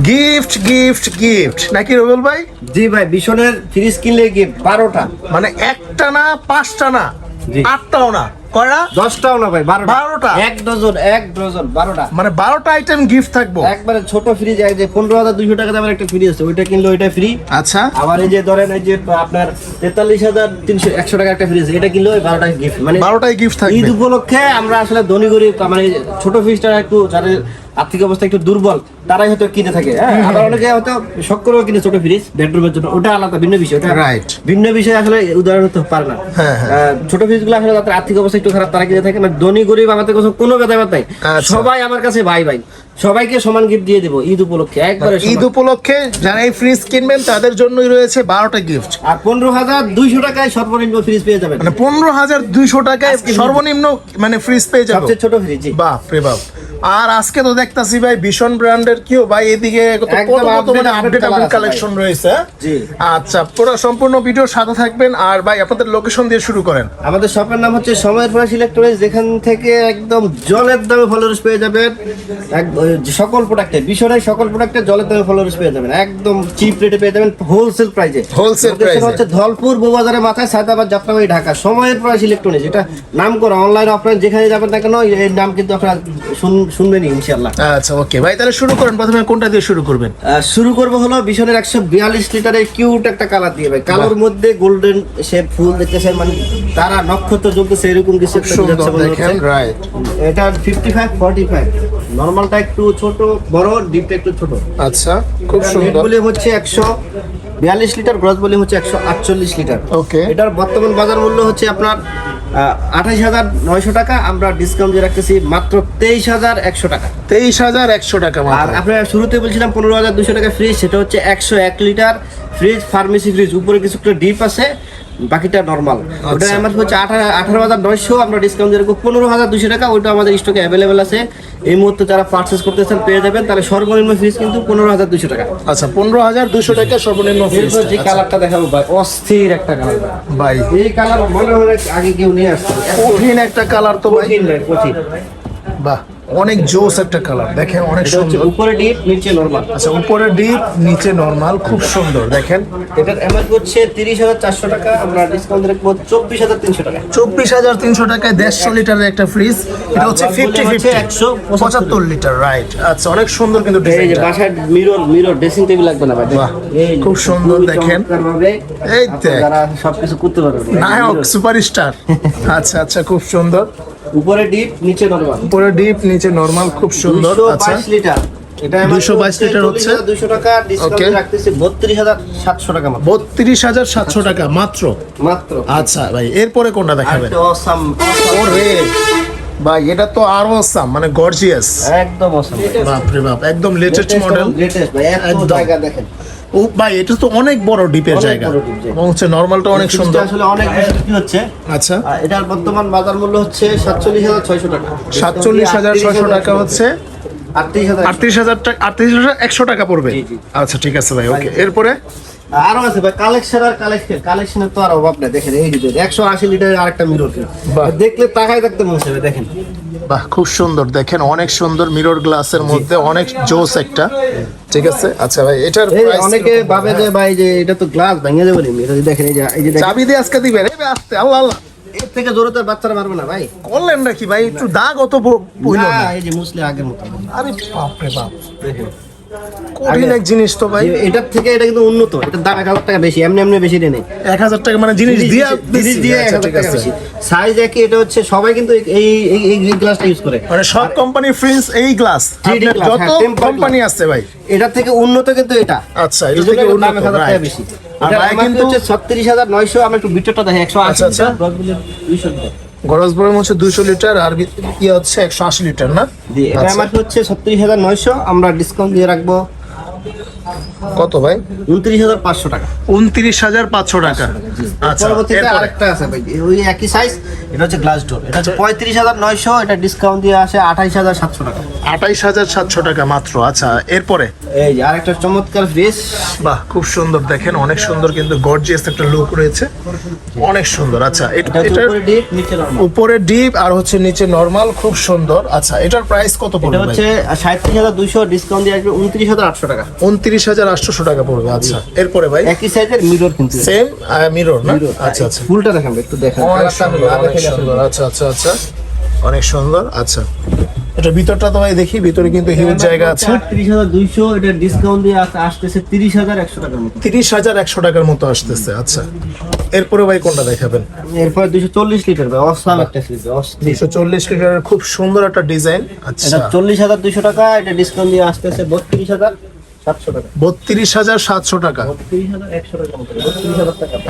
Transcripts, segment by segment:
Gift gift gift নাকি রবিউল ভাই? জি ভাই বিশনের ফ্রিজ কিনলে গিফট বারোটা। মানে একটা না পাঁচটা না? আটটাও না? কয়টা? দশটাও না ভাই বারোটা। বারোটা? এক ডজন এক ডজন বারোটা। মানে বারোটা আইটেম গিফট থাকব। একবারে ছোট ফ্রিজ এই যে পনেরো হাজার দুইশো টাকা দামের একটা ফ্রিজ আছে ওইটা কিনলে ওইটা ফ্রি আচ্ছা। আবার এই যে ধরেন এই যে আপনার তেতাল্লিশ হাজার তিনশো একশো টাকা একটা ফ্রিজ এটা কিনলে ওই বারোটা গিফট মানে বারোটাই গিফট ঈদ থাকবে উপলক্ষে আমরা আসলে ধনী গরিব মানে ছোট ফ্রিজটা একটু যাদের আর্থিক অবস্থা একটু দুর্বল তারাই হয়তো কিনে থাকে হ্যাঁ? আবার অনেকে হয়তো শখ করেও কিনে ছোট ফ্রিজ বেডরুমের জন্য। ওটা আলাদা ভিন্ন বিষয় ওটা Right. ভিন্ন বিষয় আসলে উদাহরণ হতে পারে না। হ্যাঁ, হ্যাঁ। ছোট ফ্রিজগুলো আসলে তাদের আর্থিক অবস্থা একটু খারাপ তারা কিনে থাকে মানে ধনী গরিব আমাদের কাছে কোনো ভেদাভেদ নাই। আচ্ছা। সবাই আমার কাছে ভাই ভাই। সবাইকে সমান গিফট দিয়ে দেবো ঈদ উপলক্ষে একবারে ঈদ উপলক্ষে যারা এই ফ্রিজ কিনবেন তাদের জন্যই রয়েছে বারোটা গিফট আর পনেরো হাজার দুইশো টাকায় সর্বনিম্ন ফ্রিজ পেয়ে যাবেন। মানে পনেরো হাজার দুইশো টাকায় সর্বনিম্ন মানে ফ্রিজ পেয়ে যাব। সবচেয়ে ছোট ফ্রিজ বাপ রে বাপ। আর আজকে তো দেখতাছি ভাই ভীষণ ব্র্যান্ডের কিও ভাই এদিকে কত কত মানে আপডেট আপডেট কালেকশন রয়েছে। হ্যাঁ? জি। আচ্ছা পুরো সম্পূর্ণ ভিডিও সাথে থাকবেন। আর ভাই আপনাদের লোকেশন দিয়ে শুরু করেন। আমাদের শপের নাম হচ্ছে সময়ের ফ্রেশ ইলেকট্রনিক্স যেখান থেকে একদম জলের দামে ফলোয়ার্স পেয়ে যাবেন। সকল প্রোডাক্টে বিশনের সকল প্রোডাক্টে জলের দামে ফলোয়ার্স পেয়ে যাবেন। একদম চিপ রেটে পেয়ে যাবেন হোলসেল প্রাইজে হোলসেল এ। হচ্ছে ধলপুর বউবাজারের মাথায় সায়দাবাদ যাত্রাবাড়ি ঢাকা। সময়ের ফ্রেশ ইলেকট্রনিক্স এটা নাম করা অনলাইন অফলাইন যেখানে যাবেন না কেন এর নাম কিন্তু আপনারা শুন- শুনবেনই ইনশাল্লাহ আচ্ছা ওকে। ভাই তাহলে শুরু করেন। প্রথমে কোনটা দিয়ে শুরু করবেন? শুরু করব হলো বিশনের একশো বিয়াল্লিশ লিটারের কিউট একটা কালার দিয়ে ভাই। কালোর মধ্যে গোল্ডেন শেপ ফুল দেখতেছেন মানে তারা নক্ষত্র জ্বলতেছে এরকম কিছু। রাইট এটা ফিফটি ফাইভ ফর্টি ফাইভ নর্মালটা একটু ছোট বড় ডিপটা একটু ছোট। আচ্ছা খুব সুন্দর। হচ্ছে একশো বিয়াল্লিশ লিটার গ্রস ভলিউম হচ্ছে একশো আটচল্লিশ লিটার। ওকে। এটার বর্তমান বাজার মূল্য হচ্ছে আপনার আঠাইশ হাজার নয়শো টাকা আমরা ডিসকাউন্ট দিয়ে রাখতেছি মাত্র তেইশ হাজার একশো টাকা। তেইশ হাজার একশো টাকা আর আপনার শুরুতে বলছিলাম পনেরো হাজার দুশো টাকা ফ্রিজ সেটা হচ্ছে একশো এক লিটার ফ্রিজ ফার্মেসি ফ্রিজ উপরে কিছু একটা ডিপ আছে। বাকিটা নর্মাল ওটা আচ্ছা। আমার হচ্ছে আঠারো আঠারো হাজার নয়শো আমরা ডিসকাউন্ট দিয়ে পনেরো হাজার দুশো টাকা ওইটা আমাদের স্টকে অ্যাভেলেবেল আছে। এই মুহূর্তে যারা পার্চেস করতেছেন পেয়ে যাবেন। তাহলে সর্বনিম্ন ফ্রিজ কিন্তু পনেরো হাজার দুশো টাকা। আচ্ছা পনেরো হাজার দুশো টাকা সর্বনিম্ন ফিস যে কালারটা দেখাবো ভাই অস্থির একটা কালার ভাই। এই কালার মনে হয় আগে কেউ নিয়ে আসছে কঠিন একটা কালার তো কঠিন ভাই কঠিন। বাহ। অনেক জোস একটা কালার। দেখেন অনেক সুন্দর। উপরে ডিপ নিচে নর্মাল আচ্ছা উপরে ডিপ নিচে নরমাল খুব সুন্দর দেখেন। এটার এমআরপি হচ্ছে তিরিশ হাজার চারশো টাকা আমরা ডিসকাউন্ট রাখব চব্বিশ হাজার তিনশো টাকা। চব্বিশ হাজার তিনশো টাকায় দেড়শো লিটারের একটা ফ্রিজ এটা হচ্ছে আর ফিফটি হচ্ছে ফিফটি 175 পঁচাত্তর লিটার রাইট আচ্ছা অনেক সুন্দর কিন্তু ডিজাইন এই যে বাসায় মিরর মিরর ড্রেসিং টেবিল লাগবে না ভাই। বাহ, খুব সুন্দর দেখেন। এই দেখ। যারা সবকিছু করতে পারবেন। নায়ক সুপারস্টার আচ্ছা আচ্ছা খুব সুন্দর। উপরে ডিপ নিচে নরমাল উপরে ডিপ নিচে নরমাল খুব সুন্দর আচ্ছা। লিটার এটা 222 লিটার হচ্ছে? দুশো টাকা ডিসকাউন্ট রাখতেছি বত্রিশ হাজার সাতশো টাকা মাত্র। বত্রিশ হাজার সাতশো টাকা মাত্র? মাত্র। আচ্ছা ভাই এরপরে কোনটা দেখাবেন। ওরে। ভাই এটা তো আরও অসাম মানে গর্জিয়াস একদম বাপ রে বাপ একদম লেটেস্ট মডেল latest ভাই, একদম। জায়গা দেখেন। ও ভাই এটা তো অনেক বড় ডিপের জায়গা। এবং হচ্ছে নর্মালটা অনেক সুন্দর। আসলে অনেক বেশি বিক্রি হচ্ছে। আচ্ছা। এটার বর্তমান বাজার মূল্য হচ্ছে সাতচল্লিশ হাজার ছয়শো টাকা। সাতচল্লিশ হাজার ছয়শো টাকা হচ্ছে আটত্রিশ হাজার আটত্রিশ হাজার টাকা আটত্রিশ হাজার একশো টাকা পড়বে। আচ্ছা ঠিক আছে ভাই ওকে এরপরে? আরও আছে ভাই কালেকশন আর কালেকশন কালেকশনের তো আর অভাব নেই দেখেন এই যে একশো আশি লিটারের আরেকটা মিরর দেখলে তাকাই থাকতে মনে হবে দেখেন। বাহ খুব সুন্দর। দেখেন অনেক সুন্দর মিরর গ্লাসের মধ্যে অনেক জোস একটা। ঠিক আছে? আচ্ছা ভাই এটার অনেকে ভাবে যে ভাই যে এটা তো গ্লাস ভেঙে যাবে দেখেন এই যে এই যে চাবি দিয়ে আজকে দিবেন এই আস্তে আল্লাহ আল্লাহ। এর থেকে জোরে তো বাচ্চারা পারবে না ভাই। করলেন নাকি ভাই? একটু দাগ অত বইল না এই যে মুসলি আগের মতো। আরে বাপ রে বাপ। দেখেন। কঠিন এক জিনিস তো ভাই। এটার থেকে এটা কিন্তু উন্নত এটার দাম এক হাজার টাকা বেশি এমনি এমনি বেশি দেয় নেই এক হাজার টাকা মানে জিনিস দিয়ে জিনিস দিয়ে এক আচ্ছা, হাজার টাকা বেশি। সাইজ একই এটা হচ্ছে সবাই কিন্তু এই এই গ্লাসটা ইউজ করে। মানে সব কোম্পানির ফ্রিজ এই গ্লাস যত হ্যাঁ, কোম্পানি আছে ভাই। এটার থেকে উন্নত কিন্তু এটা। আচ্ছা এটা থেকে উন্নত এক টাকা বেশি। আর ভাই কিন্তু হচ্ছে ছত্রিশ হাজার নয়শো আমরা একটু বিটটা দেখি একশো আচ্ছা, আচ্ছা। দশ মিলিয়ন দুইশো গরজ বরম হচ্ছে দুইশো লিটার আর ইয়ে হচ্ছে একশো আশি লিটার না? এটা আচ্ছা। আমার হচ্ছে ছত্রিশ হাজার নয়শো। আমরা ডিসকাউন্ট দিয়ে রাখব। কত ভাই? উনত্রিশ হাজার পাঁচশো টাকা। উনত্রিশ হাজার পাঁচশো টাকা। আচ্ছা পরবর্তীতে আরেকটা আছে ভাই ওই একই সাইজ এটা হচ্ছে গ্লাস ডোর এটা হচ্ছে পঁয়ত্রিশ হাজার নয়শো এটা ডিসকাউন্ট দিয়ে আসে আঠাইশ হাজার সাতশো টাকা। আঠাইশ হাজার সাতশো টাকা মাত্র। আচ্ছা এরপরে? এই যে আরেকটা চমৎকার ফ্রিজ বাহ খুব সুন্দর দেখেন অনেক সুন্দর কিন্তু গর্জিয়াস একটা লুক রয়েছে। অনেক সুন্দর আচ্ছা এটা উপরে ডিপ নিচে নরমাল উপরে ডিপ আর হচ্ছে নিচে নরমাল খুব সুন্দর। আচ্ছা এটার প্রাইস কত পড়বে ভাই? হচ্ছে সাঁত্রিশ হাজার দুইশো ডিসকাউন্ট দিয়ে আসবে উনত্রিশ হাজার আটশো টাকা। উনত্রিশ হাজার আটশোশো টাকা পড়বে আচ্ছা। এরপরে ভাই? একই সাইজের মিরর কিন্তু সেম মিরর না? আচ্ছা আচ্ছা। ফুলটা দেখান একটু সুন্দর আচ্ছা আচ্ছা আচ্ছা। অনেক সুন্দর আচ্ছা। এটা ভিতরটা তো ভাই দেখি ভিতরে কিন্তু হিউজ জায়গা আছে। আটত্রিশ হাজার দুইশো এটা ডিসকাউন্ট দিয়ে আস- আসতেছে তিরিশ হাজার একশো টাকার মতো। তিরিশ হাজার একশো টাকার মতো আসতেছে আচ্ছা। এরপরে ভাই কোনটা দেখাবেন? এরপর দুইশো চল্লিশ লিটার ভাই অসাম একটা ফ্রিজ অস্থির দুশো চল্লিশ লিটারের খুব সুন্দর একটা ডিজাইন আচ্ছা। এটা চল্লিশ হাজার দুইশো টাকা এটা ডিসকাউন্ট দিয়ে আসতেছে বত্রিশ হাজার। সাতশো টাকা বত্রিশ হাজার সাতশো টাকা।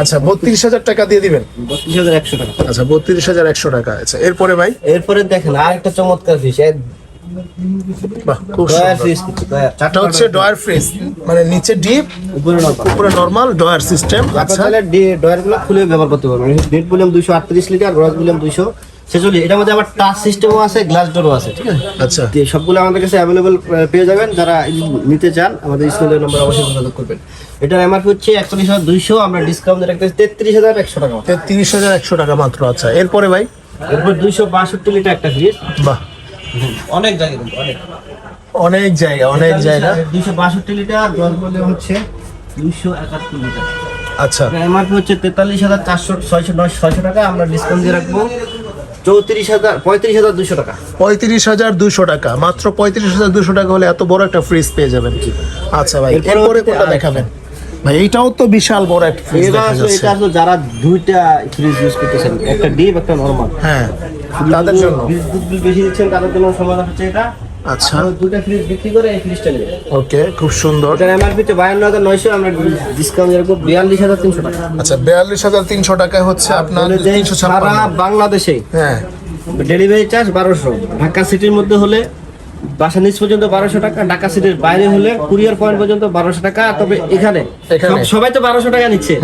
আচ্ছা বত্রিশ হাজার টাকা দিয়ে দিবেন? বত্রিশ হাজার একশো টাকা। আচ্ছা বত্রিশ হাজার একশো টাকা আচ্ছা এরপরে ভাই? এরপরে দেখেন আর একটা চমৎকার ফিস এটা হচ্ছে ডয়ার ফ্রিজ মানে নিচে ডিপ উপরে নরমাল ডয়ার সিস্টেম আচ্ছা। তাহলে ডয়ারগুলো খুলে ব্যবহার করতে পারবেন। নেট ভলিউম দুইশো আটত্রিশ লিটার ভলিউম দুইশো ছেচল্লিশ। এটার মধ্যে আবার টাচ সিস্টেমও আছে গ্লাস ডোরও আছে ঠিক আছে? আচ্ছা। যে সবগুলো আমাদের কাছে অ্যাভেলেবল পেয়ে যাবেন। যারা নিতে চান আমাদের স্কুলের নম্বর অবশ্যই যোগাযোগ করবেন। এটার এমআরপি হচ্ছে একচল্লিশ হাজার দুইশো। আমরা ডিসকাউন্ট রাখতে তেত্রিশ হাজার একশো টাকা মতো। তিরিশ হাজার একশো টাকা মাত্র আচ্ছা। এরপরে ভাই? এরপর দুইশো বাষট্টি লিটার একটা ফ্রিজ বাহ। অনেক জায়গা অনেক। অনেক জায়গা অনেক জায়গা। দুইশো বাষট্টি লিটার গ্রস ভলিউম হচ্ছে দুইশো একাত্তর লিটার আচ্ছা। এমআরপি হচ্ছে তেতাল্লিশ হাজার চারশো ছয়শো নয় ছয়শো টাকা। আমরা ডিসকাউন্ট দিয়ে রাখব। চৌত্রিশ হাজার পঁয়ত্রিশ হাজার দুশো টাকা। পঁয়ত্রিশ হাজার দুশো টাকা। মাত্র পঁয়ত্রিশ হাজার দুশো টাকা হলে এত বড় একটা ফ্রিজ পেয়ে যাবেন। আচ্ছা ভাই এরপরে কোনটা দেখাবেন? ভাই এটাও তো বিশাল বড় একটা ফ্রিজ এটা দেখা যাচ্ছে। এটা আসলে যারা দুইটা ফ্রিজ ইউজ করতেছেন একটা ডিপ একটা নরমাল হ্যাঁ তাদের জন্য। বিদ্যুৎ বিল বেশি দিচ্ছেন তাদের জন্য সমাধান হচ্ছে এটা। আচ্ছা। দুইটা ফ্রিজ বিক্রি করে এই ফ্রিজটা নিয়ে ওকে খুব সুন্দর। এটার এমআরপি তো বায়ান্ন হাজার নয়শো আমরা ডিসকাউন্ট এর হাজার তিনশো টাকা। আচ্ছা বিয়াল্লিশ হাজার তিনশো টাকায় হচ্ছে আপনার বলে যে তিনশো সারা বাংলাদেশে হ্যাঁ। ডেলিভারি চার্জ বারোশো। ঢাকা সিটির মধ্যে হলে বাসা নিচ পর্যন্ত বারোশো টাকা ঢাকা সিটির বাইরে হলে কুরিয়ার পয়েন্ট পর্যন্ত বারোশো টাকা। তবে এখানে। সবাই তো বারোশো টাকা নিচ্ছে।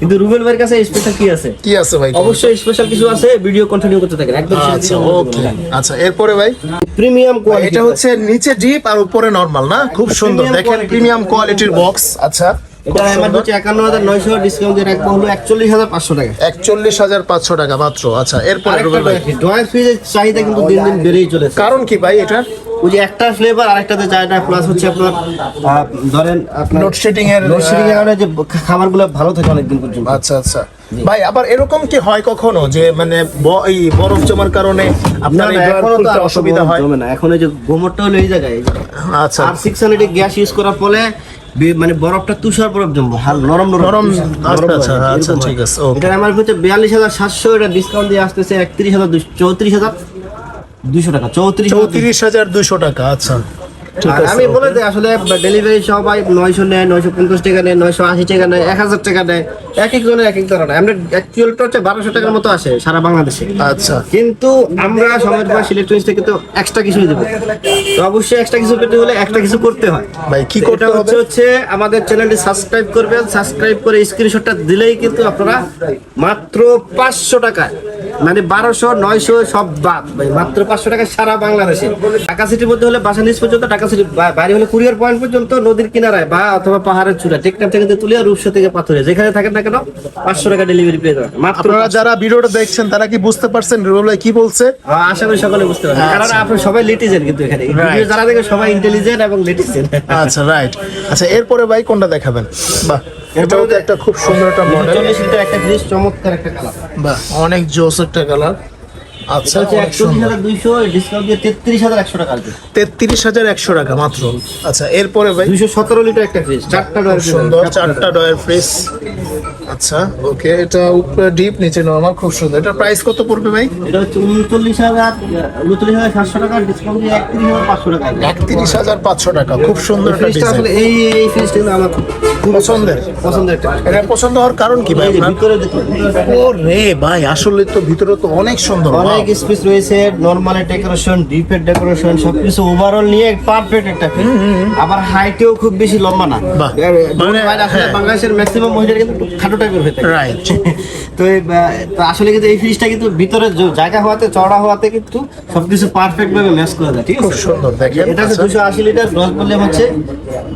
কিন্তু রুবেল ভাইয়ের কাছে স্পেশাল কি আছে? কি আছে ভাই? অবশ্যই স্পেশাল কিছু আছে ভিডিও কন্টিনিউ করতে থাকেন। একদম আচ্ছা ওকে আচ্ছা এরপরে ভাই? প্রিমিয়াম কোয়ালিটি এটা হচ্ছে নিচে ডিপ আর উপরে নরমাল না? খুব সুন্দর। দেখেন প্রিমিয়াম কোয়ালিটির বক্স আচ্ছা এটা আমার হচ্ছে একান্ন হাজার নয়শো ডিসকাউন্ট দিয়ে রাখব হলো একচল্লিশ হাজার পাঁচশো টাকা। একচল্লিশ হাজার পাঁচশো টাকা মাত্র। আচ্ছা এরপরে রুবেল ড্রয়ার ফ্রিজের চাহিদা কিন্তু দিন দিন বেড়েই চলেছে। কারণ কি ভাই এটা ওই যে একটা ফ্লেভার আরেকটাতে চাহিদা প্লাস হচ্ছে আপনার ধরেন আপনার লোডশেডিং এর লোডশেডিং এর কারণে যে খাবারগুলো ভালো থাকে অনেকদিন পর্যন্ত। আচ্ছা আচ্ছা। ভাই আবার এরকম কি হয় কখনো যে মানে এই বরফ জমার কারণে আপনার এখনও তো অসুবিধা হয়? জমে না। এখন এই যে গোমরটা হলো এই জায়গায়। আচ্ছা। আর সিক্স হান্ড্রেড গ্যাস ইউজ করার ফলে মানে বরফটা তুষার বরফ জমবো। নরম নরম আচ্ছা, আচ্ছা, আচ্ছা, ঠিক আছে. এটার আমার হচ্ছে বিয়াল্লিশ হাজার সাতশো এটা ডিসকাউন্ট দিয়ে আসতেছে একত্রিশ হাজার চৌত্রিশ হাজার। দুশো টাকা চৌত্রিশ চৌত্রিশ হাজার দুশো টাকা আচ্ছা। আমি বলে. দিই আসলে ডেলিভারি সবাই নয়শো নেয় নয়শো পঞ্চাশ টাকা নেয় নয়শো আশি টাকা নেয় এক হাজার টাকা নেয়। এক এক জনের এক এক ধরনের। আমরা অ্যাকচুয়ালটা হচ্ছে বারোশো টাকার মতো আসে সারা বাংলাদেশে। আচ্ছা। কিন্তু আমরা সময়ের পর ইলেকট্রনিক্স থেকে তো এক্সট্রা কিছুই দেবো। তো অবশ্যই এক্সট্রা কিছু পেতে হলে একটা কিছু করতে হয়। ভাই কি করতে হচ্ছে হচ্ছে আমাদের চ্যানেলটি সাবস্ক্রাইব করবেন। সাবস্ক্রাইব করে স্ক্রিনশটটা দিলেই কিন্তু আপনারা মাত্র পাঁচশো টাকায় মানে বারোশো নয়শো সব বাদ মাত্র পাঁচশো টাকা সারা বাংলাদেশে। ঢাকা সিটির মধ্যে হলে বাসা নিচ পর্যন্ত ঢাকা সিটি বাইরে হলে কুরিয়ার পয়েন্ট পর্যন্ত নদীর কিনারায় বা অথবা পাহাড়ের চূড়া টেকনাফ থেকে তুলিয়া রূপসা থেকে পাথরে। যেখানে থাকেন না কেন পাঁচশো টাকা ডেলিভারি পেয়ে যাবেন। মাত্র আপনারা যারা ভিডিওটা দেখছেন তারা কি বুঝতে পারছেন? রুবেল ভাই কি বলছে? আহ, আশা করি সকলে বুঝতে পারছেন। কারণ আচ্ছা। আপনি সবাই লিটিজেন কিন্তু এখানে। যারা দেখে সবাই ইন্টেলিজেন্ট এবং লিটিজেন আচ্ছা রাইট আচ্ছা এরপরে ভাই কোনটা দেখাবেন? বাহ এটাও তো একটা খুব সুন্দর একটা মডেল একটা ফ্রিজ চমৎকার একটা কালার। বাহ অনেক জোস একটা কালার। আচ্ছা তেত্রিশ হাজার একশো টাকা মাত্র। আচ্ছা এরপরে ভাই? দুইশো সতেরো লিটার একটা ফ্রিজ চারটা সুন্দর চারটা ডয়ের ফ্রিজ আচ্ছা ওকে এটা উপরে ডিপ নিচে নরমাল খুব সুন্দর। এটা প্রাইস কত পড়বে ভাই? এটা হচ্ছে উনচল্লিশ হাজার উনচল্লিশ হাজার সাতশো টাকা ডিসকাউন্ট দিয়ে একত্রিশ হাজার পাঁচশো টাকা। একত্রিশ হাজার পাঁচশো টাকা খুব সুন্দর একটা ডিজাইন এই এই ফ্রিজটা আমার পছন্দের? পছন্দের এটা পছন্দ হওয়ার কারণ কি ভাই ও রে ভাই আসলে তো ভিতরে তো অনেক সুন্দর। অনেক স্পেস রয়েছে নরমাল ডেকোরেশন ডিপের ডেকোরেশন সবকিছু ওভারঅল নিয়ে পারফেক্ট একটা আবার হাইটেও খুব বেশি লম্বা না। মানে, হ্যাঁ। বাংলাদেশের ম্যাক্সিমাম মহিলারা কিন্তু খাটো টাইপের হয়ে থাকে। রাইট তো আসলে কিন্তু এই ফ্রিজটা কিন্তু ভিতরে জায়গা হওয়াতে চড়া হওয়াতে কিন্তু সবকিছু পারফেক্ট ভাবে ম্যাচ করে দেয় ঠিক আছে? সুন্দর দেখেন এটা হচ্ছে আচ্ছা। দুশো আশি লিটার দশ বললে হচ্ছে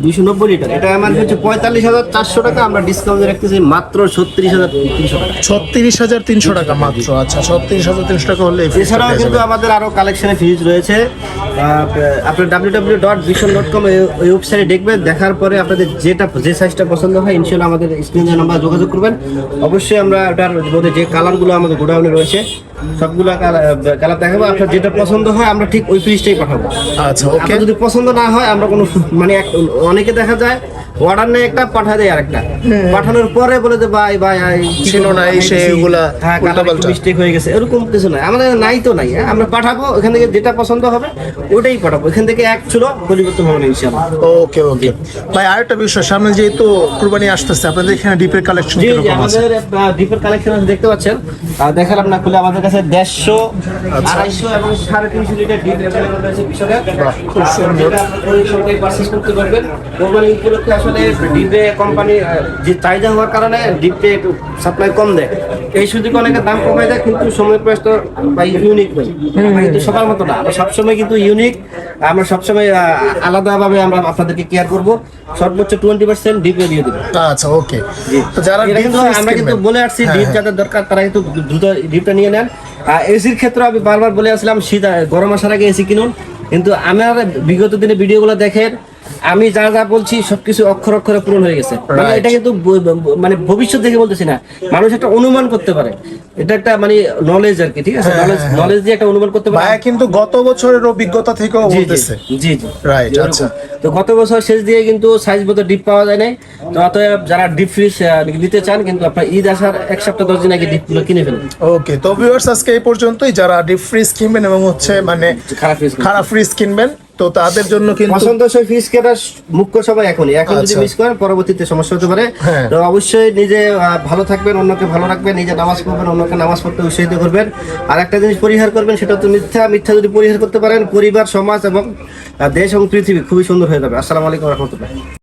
দুশো নব্বই লিটার এটা আমার হচ্ছে পঁয়তাল্লিশ হাজার চারশো টাকা আমরা ডিসকাউন্ট রাখতেছি মাত্র ছত্রিশ হাজার তিনশো টাকা। ছত্রিশ হাজার তিনশো টাকা মাত্র আচ্ছা ছত্রিশ হাজার তিনশো টাকা হলে এছাড়াও কিন্তু আমাদের আরও কালেকশনে ফিজ রয়েছে। আপনার W W dot vision dot com ওই ওয়েবসাইটে দেখবেন দেখার পরে আপনাদের যেটা যে সাইজটা পছন্দ হয় ইনশাল্লাহ আমাদের স্ক্রিনে নাম্বার যোগাযোগ করবেন। অবশ্যই আমরা ওটার মধ্যে যে কালারগুলো আমাদের গোডাউনে রয়েছে সবগুলো কালার দেখাবো। আপনার যেটা পছন্দ হয় আমরা ঠিক ওই ফ্রিজটাই পাঠাবো। আচ্ছা ওকে যদি পছন্দ না হয় আমরা কোনো মানে অনেকে দেখা যায় অর্ডার নেই একটা পাঠা দেয় আরেকটা। পাঠানোর পরে বলে যে ভাই ভাই ছিল না, এই সে এগুলা হ্যাঁ মিস্টেক হয়ে গেছে। এরকম কিছু নাই। আমাদের নাই তো নাই হ্যাঁ? আমরা পাঠাবো এখান থেকে যেটা পছন্দ হবে ওটাই পাঠাবো। এখান থেকে এক ছিল পরিবর্তন হবে না ইনশাআল্লাহ। ওকে ওকে ভাই আরেকটা বিষয় সামনে যেহেতু কুরবানি আসতেছে আপনাদের এখানে ডিপের কালেকশন কীরকম আছে? আমাদের ডিপের কালেকশন দেখতে পাচ্ছেন। দেখালাম না খুলে আমাদের কাছে দেড়শো আচ্ছা। আড়াইশো এবং সাড়ে তিনশো লিটার ডিপ অ্যাভেলেবল রয়েছে বিষয়ে খুব সুন্দর। পারচেস করতে পারবেন। কোরবানি উপলক্ষে আসলে ডিপে কোম্পানি যে চাহিদা হওয়ার কারণে ডিপে একটু সাপ্লাই কম দেয়। এই সুযোগে অনেকে দাম কমায় দেয় কিন্তু সময় প্রয়াস তো বা ইউনিক নয় কিন্তু সবার মতো না আমরা সবসময় কিন্তু ইউনিক আমরা সবসময় আলাদাভাবে আমরা আপনাদেরকে কেয়ার করব। সর্বোচ্চ টোয়েন্টি পার্সেন্ট ডিপে দিয়ে দেবো। আচ্ছা ওকে যারা কিন্তু আমরা কিন্তু বলে আসছি হ্যাঁ, ডিপ হ্যাঁ। যাদের দরকার তারা কিন্তু দ্রুত ডিপটা নিয়ে নেন। এসির ক্ষেত্রে আমি বারবার বলে আসলাম, শীত গরম আসার আগে এসি কিনুন। কিন্তু আমার বিগত দিনে ভিডিওগুলো দেখেন আমি যা যা বলছি সবকিছু অক্ষর অক্ষরে পূরণ হয়ে গেছে। মানে এটা কিন্তু মানে ভবিষ্যৎ দেখে বলতেছি না। মানুষ একটা অনুমান করতে পারে। এটা একটা মানে নলেজ আর কি ঠিক আছে? হ্যাঁ, নলেজ হ্যাঁ, নলেজ দিয়ে একটা অনুমান করতে পারে। কিন্তু গত বছরের অভিজ্ঞতা থেকেও জি, বলতেছে। জি জি। এরকম। আচ্ছা। তো গত বছর শেষ দিয়ে কিন্তু সাইজ মতো ডিপ পাওয়া যায় নাই। তো অতএব যারা ডিপ ফ্রিজ নিতে চান কিন্তু আপনার ঈদ আসার এক সপ্তাহ দশ দিন আগে ডিপগুলো কিনে ফেলুন। ওকে তো ভিউয়ার্স আজকে এই পর্যন্তই। যারা ডিপ ফ্রিজ কিনবেন এবং হচ্ছে মানে খারাপ ফ্রিজ খারাপ ফ্রিজ কিনবেন তো তাদের জন্য কিন্তু পছন্দসই ফিস কেনার মুখ্য সবাই এখনই। এখন যদি আচ্ছা। মিস করেন পরবর্তীতে সমস্যা হতে পারে। হ্যাঁ। তো অবশ্যই নিজে ভালো থাকবেন অন্যকে ভালো রাখবেন নিজে নামাজ পড়বেন অন্যকে নামাজ পড়তে উৎসাহিত করবেন। আর একটা জিনিস পরিহার করবেন সেটা তো মিথ্যা। মিথ্যা যদি পরিহার করতে পারেন পরিবার সমাজ এবং দেশ এবং পৃথিবী খুবই সুন্দর হয়ে যাবে। আসসালামু আলাইকুম রহমতুল্লাহ।